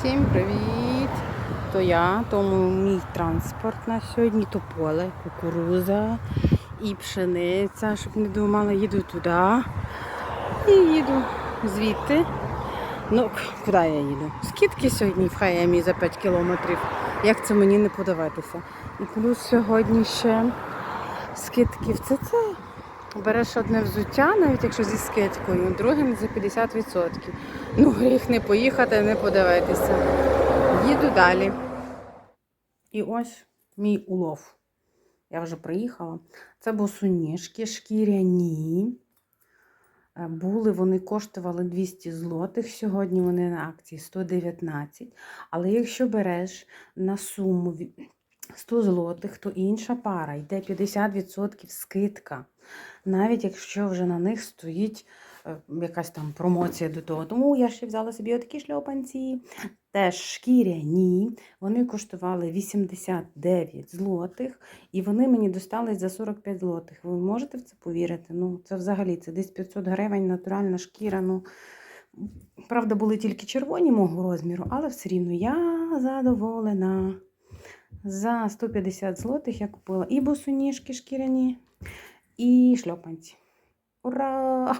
Всім привіт! То я, тому мій транспорт на сьогодні, то поле, кукуруза і пшениця, щоб не думала, їду туди і їду звідти. Ну, куди я їду? Скидки сьогодні в Хаємі за 5 кілометрів. Як це мені не подаватися? І плюс сьогодні ще скидки в ЦЦ. Береш одне взуття, навіть якщо зі скидкою, друге за 50%. Ну, гріх не поїхати, не подивитися. Їду далі. І ось мій улов. Я вже приїхала. Це босоніжки шкіряні. Е, Були, вони коштували 200 злотих. Сьогодні вони на акції 119. Але якщо береш на суму 100 злотих, то інша пара йде 50% скидка. Навіть якщо вже на них стоїть е, якась там промоція до того. Тому я ще взяла собі отакі шльопанці, теж шкіряні. Вони коштували 89 злотих, і вони мені достались за 45 злотих. Ви можете в це повірити? Ну, це взагалі це десь 500 гривень, натуральна шкіра. Ну, правда, були тільки червоні мого розміру, але все рівно я задоволена. За 150 злотих я купила і босоніжки шкіряні, і шльопанці. Ура!